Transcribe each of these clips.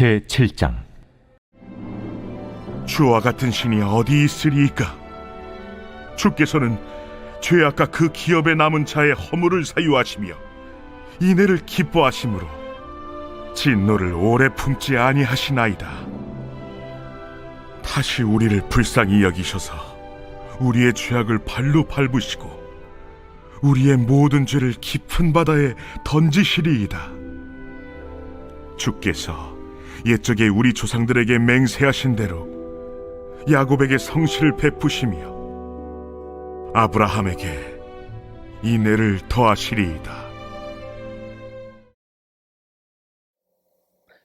제 7장 주와 같은 신이 어디 있으리이까? 주께서는 죄악과 그 기업에 남은 자의 허물을 사유하시며 이내를 기뻐하심으로 진노를 오래 품지 아니하시나이다. 다시 우리를 불쌍히 여기셔서 우리의 죄악을 발로 밟으시고 우리의 모든 죄를 깊은 바다에 던지시리이다. 주께서 옛적에 우리 조상들에게 맹세하신 대로 야곱에게 성실을 베푸시며 아브라함에게 이내를 더하시리이다.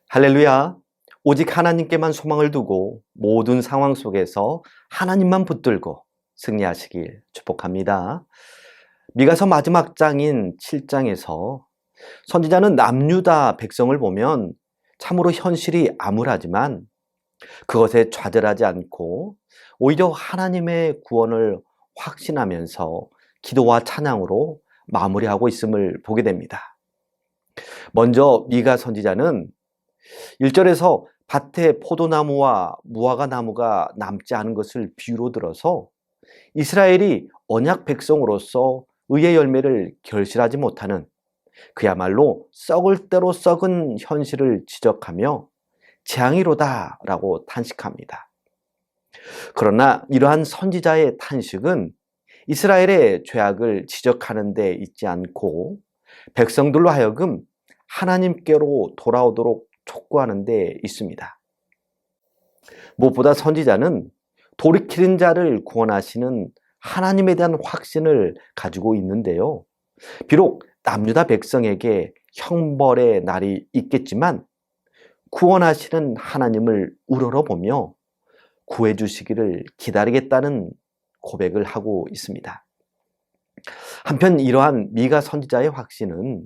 할렐루야. 오직 하나님께만 소망을 두고 모든 상황 속에서 하나님만 붙들고 승리하시길 축복합니다. 미가서 마지막 장인 7장에서 선지자는 남유다 백성을 보면 참으로 현실이 암울하지만 그것에 좌절하지 않고 오히려 하나님의 구원을 확신하면서 기도와 찬양으로 마무리하고 있음을 보게 됩니다. 먼저 미가 선지자는 1절에서 밭에 포도나무와 무화과 나무가 남지 않은 것을 비유로 들어서 이스라엘이 언약 백성으로서 의의 열매를 결실하지 못하는 그야말로 썩을 대로 썩은 현실을 지적하며 재앙이로다 라고 탄식합니다. 그러나 이러한 선지자의 탄식은 이스라엘의 죄악을 지적하는 데 있지 않고 백성들로 하여금 하나님께로 돌아오도록 촉구하는 데 있습니다. 무엇보다 선지자는 돌이키는 자를 구원하시는 하나님에 대한 확신을 가지고 있는데요. 비록 남유다 백성에게 형벌의 날이 있겠지만 구원하시는 하나님을 우러러보며 구해주시기를 기다리겠다는 고백을 하고 있습니다. 한편 이러한 미가 선지자의 확신은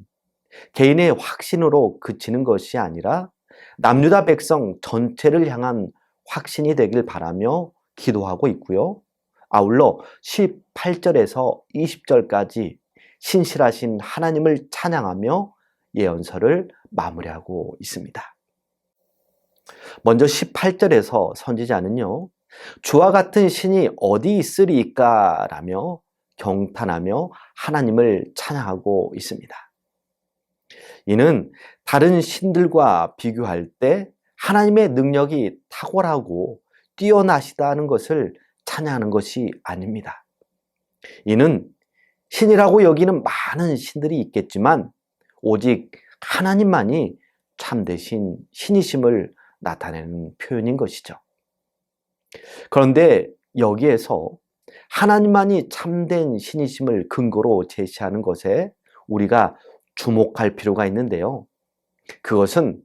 개인의 확신으로 그치는 것이 아니라 남유다 백성 전체를 향한 확신이 되길 바라며 기도하고 있고요. 아울러 18절에서 20절까지 신실하신 하나님을 찬양하며 예언서를 마무리하고 있습니다. 먼저 18절에서 선지자는요, 주와 같은 신이 어디 있으리까? 라며 경탄하며 하나님을 찬양하고 있습니다. 이는 다른 신들과 비교할 때 하나님의 능력이 탁월하고 뛰어나시다는 것을 찬양하는 것이 아닙니다. 이는 신이라고 여기는 많은 신들이 있겠지만 오직 하나님만이 참되신 신이심을 나타내는 표현인 것이죠. 그런데 여기에서 하나님만이 참된 신이심을 근거로 제시하는 것에 우리가 주목할 필요가 있는데요. 그것은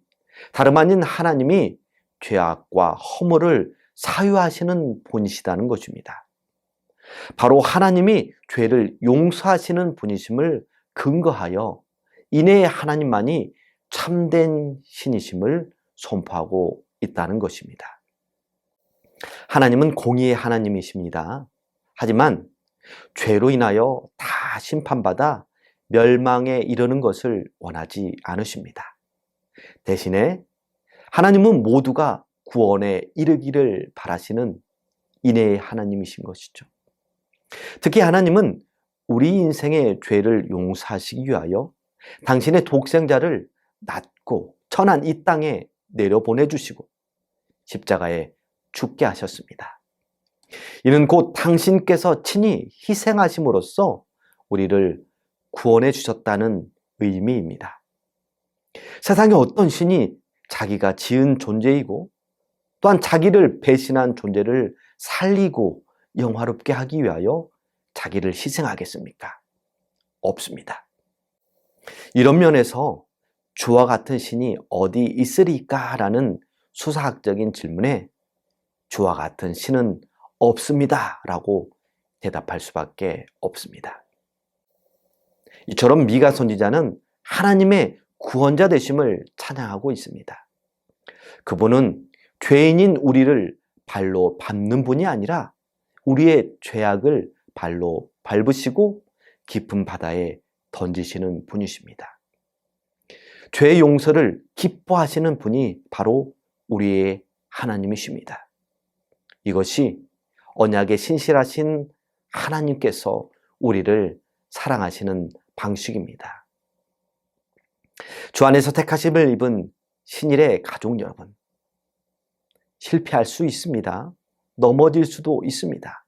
다름 아닌 하나님이 죄악과 허물을 사유하시는 분이시다는 것입니다. 바로 하나님이 죄를 용서하시는 분이심을 근거하여 이내 하나님만이 참된 신이심을 선포하고 있다는 것입니다. 하나님은 공의의 하나님이십니다. 하지만 죄로 인하여 다 심판받아 멸망에 이르는 것을 원하지 않으십니다. 대신에 하나님은 모두가 구원에 이르기를 바라시는 인애의 하나님이신 것이죠. 특히 하나님은 우리 인생의 죄를 용서하시기 위하여 당신의 독생자를 낮고 천한 이 땅에 내려 보내주시고 십자가에 죽게 하셨습니다. 이는 곧 당신께서 친히 희생하심으로써 우리를 구원해 주셨다는 의미입니다. 세상에 어떤 신이 자기가 지은 존재이고 또한 자기를 배신한 존재를 살리고 영화롭게 하기 위하여 자기를 희생하겠습니까? 없습니다. 이런 면에서 주와 같은 신이 어디 있으리까? 라는 수사학적인 질문에 주와 같은 신은 없습니다. 라고 대답할 수밖에 없습니다. 이처럼 미가 선지자는 하나님의 구원자 되심을 찬양하고 있습니다. 그분은 죄인인 우리를 발로 밟는 분이 아니라 우리의 죄악을 발로 밟으시고 깊은 바다에 던지시는 분이십니다. 죄 용서를 기뻐하시는 분이 바로 우리의 하나님이십니다. 이것이 언약의 신실하신 하나님께서 우리를 사랑하시는 방식입니다. 주 안에서 택하심을 입은 신일의 가족 여러분. 실패할 수 있습니다. 넘어질 수도 있습니다.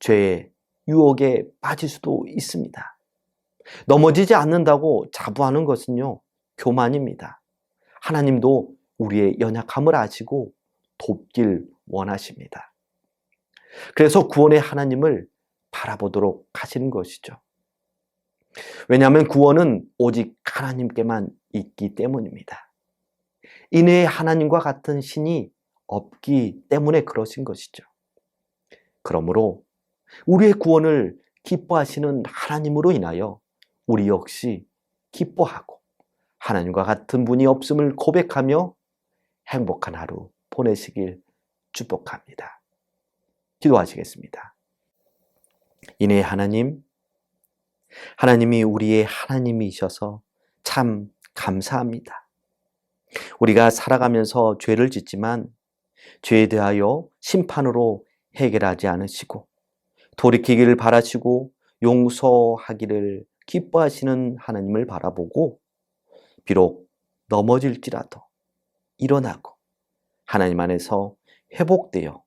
죄의 유혹에 빠질 수도 있습니다. 넘어지지 않는다고 자부하는 것은요, 교만입니다. 하나님도 우리의 연약함을 아시고 돕길 원하십니다. 그래서 구원의 하나님을 바라보도록 하시는 것이죠. 왜냐하면 구원은 오직 하나님께만 있기 때문입니다. 이내에 하나님과 같은 신이 없기 때문에 그러신 것이죠. 그러므로 우리의 구원을 기뻐하시는 하나님으로 인하여 우리 역시 기뻐하고 하나님과 같은 분이 없음을 고백하며 행복한 하루 보내시길 축복합니다. 기도하시겠습니다. 이내 하나님, 하나님이 우리의 하나님이셔서 참 감사합니다. 우리가 살아가면서 죄를 짓지만 죄에 대하여 심판으로 해결하지 않으시고 돌이키기를 바라시고 용서하기를 기뻐하시는 하나님을 바라보고 비록 넘어질지라도 일어나고 하나님 안에서 회복되어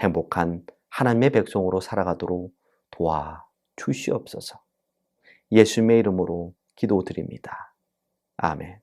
행복한 하나님의 백성으로 살아가도록 도와 주시옵소서. 예수님의 이름으로 기도드립니다. 아멘.